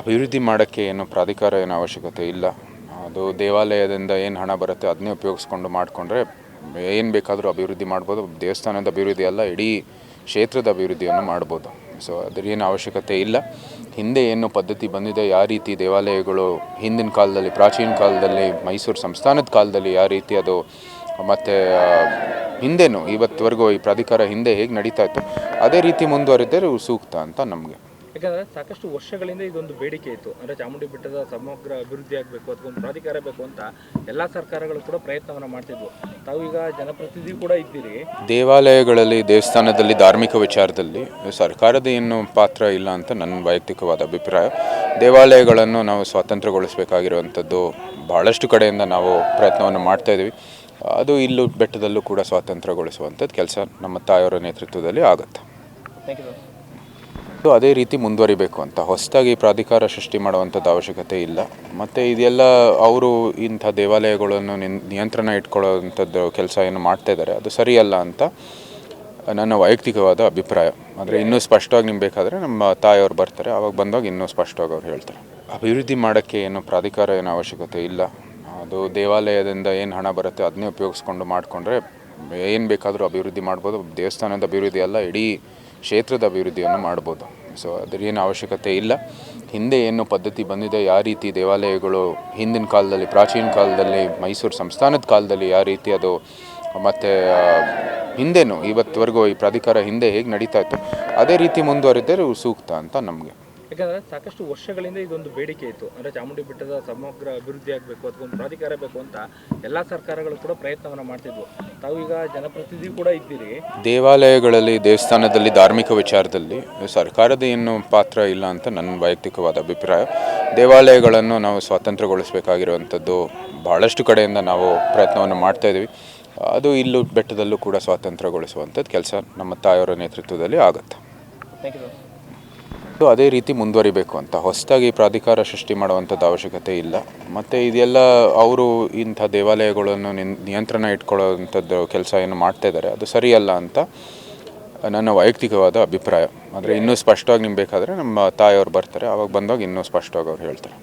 ಅಭಿವೃದ್ಧಿ ಮಾಡೋಕ್ಕೆ ಏನು ಪ್ರಾಧಿಕಾರ ಏನು ಅವಶ್ಯಕತೆ ಇಲ್ಲ. ಅದು ದೇವಾಲಯದಿಂದ ಏನು ಹಣ ಬರುತ್ತೆ ಅದನ್ನೇ ಉಪಯೋಗಿಸ್ಕೊಂಡು ಮಾಡಿಕೊಂಡ್ರೆ ಏನು ಬೇಕಾದರೂ ಅಭಿವೃದ್ಧಿ ಮಾಡ್ಬೋದು. ದೇವಸ್ಥಾನದ ಅಭಿವೃದ್ಧಿ ಅಲ್ಲ, ಇಡೀ ಕ್ಷೇತ್ರದ ಅಭಿವೃದ್ಧಿಯನ್ನು ಮಾಡ್ಬೋದು. ಸೊ ಅದ್ರ ಏನು ಅವಶ್ಯಕತೆ ಇಲ್ಲ. ಹಿಂದೆ ಏನು ಪದ್ಧತಿ ಬಂದಿದೆ, ಯಾವ ರೀತಿ ದೇವಾಲಯಗಳು ಹಿಂದಿನ ಕಾಲದಲ್ಲಿ, ಪ್ರಾಚೀನ ಕಾಲದಲ್ಲಿ, ಮೈಸೂರು ಸಂಸ್ಥಾನದ ಕಾಲದಲ್ಲಿ ಯಾವ ರೀತಿ ಅದು, ಮತ್ತು ಹಿಂದೆನೂ, ಇವತ್ತುವರೆಗೂ ಈ ಪ್ರಾಧಿಕಾರ ಹಿಂದೆ ಹೇಗೆ ನಡೀತಾ ಇತ್ತು, ಅದೇ ರೀತಿ ಮುಂದುವರೆದರೆ ಸೂಕ್ತ ಅಂತ ನಮಗೆ. ಯಾಕಂದ್ರೆ ಸಾಕಷ್ಟು ವರ್ಷಗಳಿಂದ ಇದೊಂದು ಬೇಡಿಕೆ ಇತ್ತು. ಅಂದ್ರೆ ಚಾಮುಂಡಿ ಬೆಟ್ಟದ ಸಮಗ್ರ ಅಭಿವೃದ್ಧಿ ಆಗಬೇಕು ಅಥವಾ ಒಂದು ಪ್ರಾಧಿಕಾರ ಬೇಕು ಅಂತ ಎಲ್ಲ ಸರ್ಕಾರಗಳು ಕೂಡ ಪ್ರಯತ್ನವನ್ನ ಮಾಡ್ತಿದ್ವು. ತಾವು ಈಗ ಜನಪ್ರತಿನಿಧಿ ಕೂಡ ಇದ್ದೀರಿ. ದೇವಾಲಯಗಳಲ್ಲಿ ದೇವಸ್ಥಾನದಲ್ಲಿ ಧಾರ್ಮಿಕ ವಿಚಾರದಲ್ಲಿ ಸರ್ಕಾರದ ಏನು ಪಾತ್ರ ಇಲ್ಲ ಅಂತ ನನ್ನ ವೈಯಕ್ತಿಕವಾದ ಅಭಿಪ್ರಾಯ. ದೇವಾಲಯಗಳನ್ನು ನಾವು ಸ್ವಾತಂತ್ರ್ಯಗೊಳಿಸಬೇಕಾಗಿರುವಂಥದ್ದು ಭಾಳಷ್ಟು ಕಡೆಯಿಂದ ನಾವು ಪ್ರಯತ್ನವನ್ನು ಮಾಡ್ತಾ ಇದ್ದೀವಿ. ಅದು ಇಲ್ಲೂ ಬೆಟ್ಟದಲ್ಲೂ ಕೂಡ ಸ್ವಾತಂತ್ರ್ಯಗೊಳಿಸುವಂಥದ್ದು ಕೆಲಸ ನಮ್ಮ ತಾಯಿಯವರ ನೇತೃತ್ವದಲ್ಲಿ ಆಗುತ್ತೆ. ಥ್ಯಾಂಕ್ ಯು ಸೊ ಅದೇ ರೀತಿ ಮುಂದುವರಿಬೇಕು ಅಂತ. ಹೊಸದಾಗಿ ಪ್ರಾಧಿಕಾರ ಸೃಷ್ಟಿ ಮಾಡುವಂಥದ್ದು ಅವಶ್ಯಕತೆ ಇಲ್ಲ. ಮತ್ತು ಇದೆಲ್ಲ ಅವರು ಇಂಥ ದೇವಾಲಯಗಳನ್ನು ನಿನ್- ನಿಯಂತ್ರಣ ಇಟ್ಕೊಳ್ಳೋವಂಥದ್ದು ಕೆಲಸ ಏನು ಮಾಡ್ತಾ ಇದ್ದಾರೆ, ಅದು ಸರಿಯಲ್ಲ ಅಂತ ನನ್ನ ವೈಯಕ್ತಿಕವಾದ ಅಭಿಪ್ರಾಯ. ಆದರೆ ಇನ್ನೂ ಸ್ಪಷ್ಟವಾಗಿ ನಿಮ್ಗೆ ಬೇಕಾದರೆ ನಮ್ಮ ತಾಯಿಯವರು ಬರ್ತಾರೆ, ಆವಾಗ ಬಂದಾಗ ಇನ್ನೂ ಸ್ಪಷ್ಟವಾಗಿ ಅವ್ರು ಹೇಳ್ತಾರೆ. ಅಭಿವೃದ್ಧಿ ಮಾಡೋಕ್ಕೆ ಏನು ಪ್ರಾಧಿಕಾರ ಏನು ಅವಶ್ಯಕತೆ ಇಲ್ಲ. ಅದು ದೇವಾಲಯದಿಂದ ಏನು ಹಣ ಬರುತ್ತೆ ಅದನ್ನೇ ಉಪಯೋಗಿಸ್ಕೊಂಡು ಮಾಡಿಕೊಂಡ್ರೆ ಏನು ಬೇಕಾದರೂ ಅಭಿವೃದ್ಧಿ ಮಾಡ್ಬೋದು. ದೇವಸ್ಥಾನದ ಅಭಿವೃದ್ಧಿ ಅಲ್ಲ, ಇಡೀ ಕ್ಷೇತ್ರದ ಅಭಿವೃದ್ಧಿಯನ್ನು ಮಾಡ್ಬೋದು. ಸೊ ಅದರೇನು ಅವಶ್ಯಕತೆ ಇಲ್ಲ. ಹಿಂದೆ ಏನು ಪದ್ಧತಿ ಬಂದಿದೆ, ಯಾವ ರೀತಿ ದೇವಾಲಯಗಳು ಹಿಂದಿನ ಕಾಲದಲ್ಲಿ, ಪ್ರಾಚೀನ ಕಾಲದಲ್ಲಿ, ಮೈಸೂರು ಸಂಸ್ಥಾನದ ಕಾಲದಲ್ಲಿ ಯಾವ ರೀತಿ ಅದು, ಮತ್ತು ಹಿಂದೆನೂ, ಇವತ್ತುವರೆಗೂ ಈ ಪ್ರಾಧಿಕಾರ ಹಿಂದೆ ಹೇಗೆ ನಡೀತಾ ಇತ್ತು, ಅದೇ ರೀತಿ ಮುಂದುವರೆದರೆ ಸೂಕ್ತ ಅಂತ ನಮಗೆ. ಯಾಕಂದ್ರೆ ಸಾಕಷ್ಟು ವರ್ಷಗಳಿಂದ ಇದೊಂದು ಬೇಡಿಕೆ ಇತ್ತು. ಅಂದ್ರೆ ಚಾಮುಂಡಿ ಬೆಟ್ಟದ ಸಮಗ್ರ ಅಭಿವೃದ್ಧಿ ಆಗಬೇಕು ಅಥವಾ ಒಂದು ಪ್ರಾಧಿಕಾರ ಬೇಕು ಅಂತ ಎಲ್ಲ ಸರ್ಕಾರಗಳು ಕೂಡ ಪ್ರಯತ್ನವನ್ನ ಮಾಡ್ತಿದ್ವು. ತಾವು ಈಗ ಜನಪ್ರತಿನಿಧಿ ಕೂಡ ಇದ್ದೀರಿ. ದೇವಾಲಯಗಳಲ್ಲಿ ದೇವಸ್ಥಾನದಲ್ಲಿ ಧಾರ್ಮಿಕ ವಿಚಾರದಲ್ಲಿ ಸರ್ಕಾರದ ಏನು ಪಾತ್ರ ಇಲ್ಲ ಅಂತ ನನ್ನ ವೈಯಕ್ತಿಕವಾದ ಅಭಿಪ್ರಾಯ. ದೇವಾಲಯಗಳನ್ನು ನಾವು ಸ್ವಾತಂತ್ರ್ಯಗೊಳಿಸಬೇಕಾಗಿರುವಂಥದ್ದು ಬಹಳಷ್ಟು ಕಡೆಯಿಂದ ನಾವು ಪ್ರಯತ್ನವನ್ನು ಮಾಡ್ತಾ ಇದ್ದೀವಿ. ಅದು ಇಲ್ಲೂ ಬೆಟ್ಟದಲ್ಲೂ ಕೂಡ ಸ್ವಾತಂತ್ರ್ಯಗೊಳಿಸುವಂಥದ್ದು ಕೆಲಸ ನಮ್ಮ ತಾಯಿಯವರ ನೇತೃತ್ವದಲ್ಲಿ ಆಗುತ್ತೆ. ಅದೇ ರೀತಿ ಮುಂದುವರಿಬೇಕು ಅಂತ. ಹೊಸದಾಗಿ ಪ್ರಾಧಿಕಾರ ಸೃಷ್ಟಿ ಮಾಡುವಂಥದ್ದು ಅವಶ್ಯಕತೆ ಇಲ್ಲ. ಮತ್ತು ಇದೆಲ್ಲ ಅವರು ಇಂಥ ದೇವಾಲಯಗಳನ್ನು ನಿನ್- ನಿಯಂತ್ರಣ ಇಟ್ಕೊಳ್ಳೋವಂಥದ್ದು ಕೆಲಸ ಏನು ಮಾಡ್ತಾ ಇದ್ದಾರೆ, ಅದು ಸರಿಯಲ್ಲ ಅಂತ ನನ್ನ ವೈಯಕ್ತಿಕವಾದ ಅಭಿಪ್ರಾಯ. ಆದರೆ ಇನ್ನೂ ಸ್ಪಷ್ಟವಾಗಿ ನಿಮ್ಗೆ ಬೇಕಾದರೆ ನಮ್ಮ ತಾಯಿಯವ್ರು ಬರ್ತಾರೆ, ಅವಾಗ ಬಂದಾಗ ಇನ್ನೂ ಸ್ಪಷ್ಟವಾಗಿ ಅವ್ರು ಹೇಳ್ತಾರೆ.